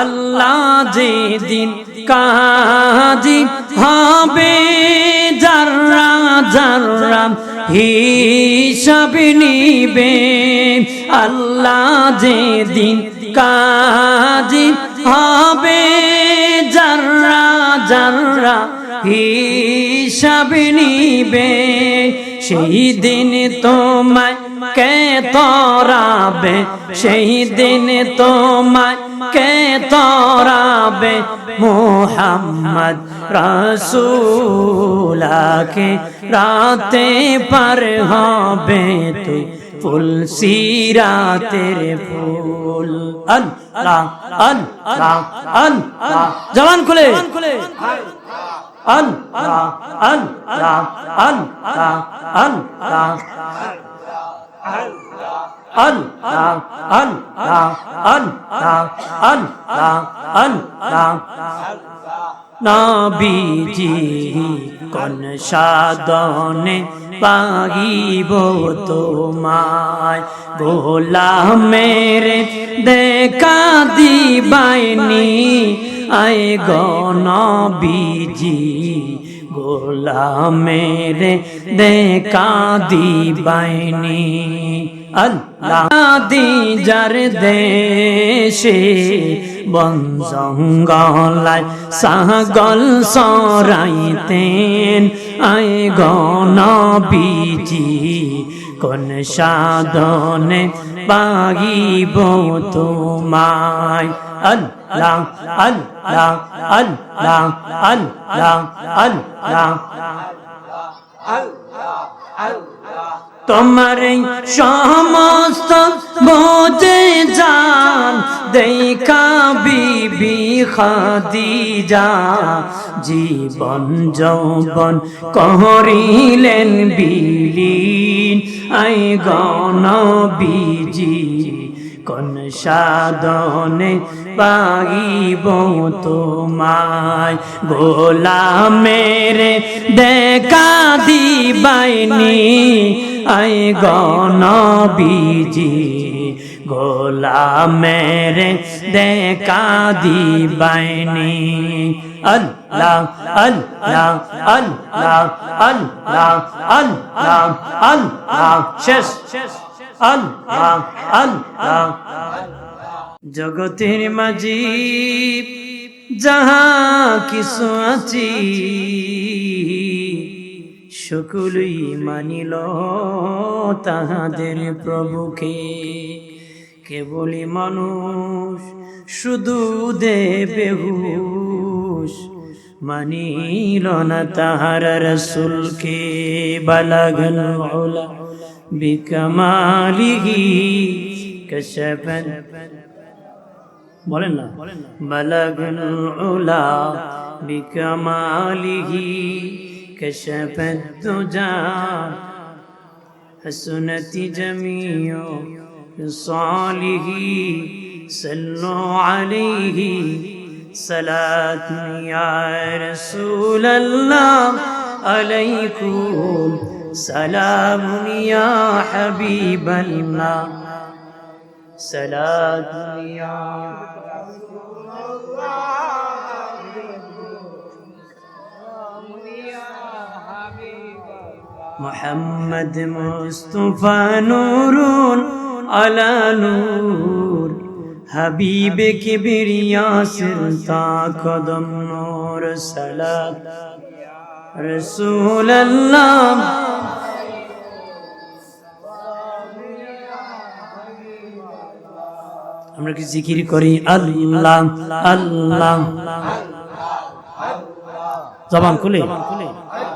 আল্লাহ যেদিন কাজী হবে, যারা যারা হিসাব নিবে। আল্লাহ যেদিন কাজী হবে, যারা যারা হিসাব নিবে। সেই দিন তোমায় কে তোরাবে? সেই দিন তোমায় কে তোরাবে? মোহাম্মদ রসুলাকে রাতে পার হবে তুই ফুল সিরা তেরে ফুল। আন লা আন জবান খুলে। আন নাবিজি কোন সাদনে পাগিব তোমায়? গোলা মেরে দেখা দিবাইনি। আয় গণ বিজি গনবীজি গোলামের দেখা দিবাইনি। আল্লাহ দিজার দেশে বন জঙ্গলায় সাগল সরাইতেন। আয় গণ বিজি কোন সাধনে পাইব তোমায়? আল্লাহ আল্লাহ আল্লাহ আল্লাহ আল্লাহ, তোমার সমস্ত বোঝে যান দেখা বিবি খাদিজা। জীবন যৌবন করিলেন বিলীন নাই গণ গণবিজি কোন সাধনে পাইব তোমায়? গোলা মেরে দেখা দিবাইনি আই গণ বিজি বিজি গোলামের দেখা দিবাইনি। আল্লাহ আল্লাহ আল্লাহ আল্লাহ। জগতের মাঝি যাহা কিছু আছি, সকলই মানিল তাহাদের প্রভুকে। কেবলই মানুষ শুধু দে বেহুশ মানিল না তাহার রসুলকে বালাগল ওলা বিকমালিহি কশফন বলেন না বালাগল ওলা বিকমালিহি কশফত তুজা حسنت جميع صالح صلوا عليه. صلاة يا رسول الله عليكم. سلام يا حبيب الله. صلاة يا محمد مصطفى نور. আলা নূর। হাবিবে কিবরিয়া সিলতা কদম নোর সালাত রসুল আমরা কি জিকির করি? আল্লাহ আল্লাহ। জবান খুলে।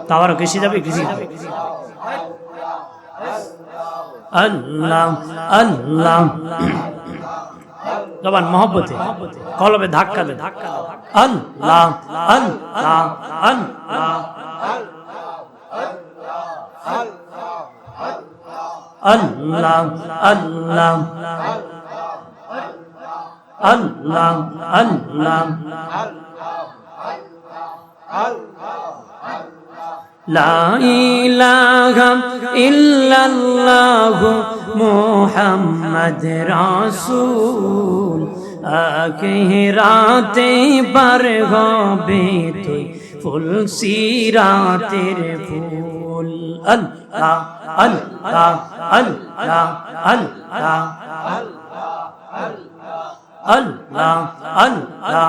তাওয়ারও কেসে যাবে কিছু আল্লাহ আল্লাহ। জবান, মহব্বতে। কলবে ধাক্কা দে ধাক্কা আল্লাহ আল্লাহ আল্লাহ। আল্লাহ আল্লাহ। আল্লাহ আল্লাহ। লা ইলাহা ইল্লাল্লাহু মুহাম্মদ রাসূল। আগে রাতে বার হবে তুই ফুল সিরাতের ফুল। আল্লাহ আল্লাহ আল্লাহ আল্লাহ আল্লাহ আল্লাহ।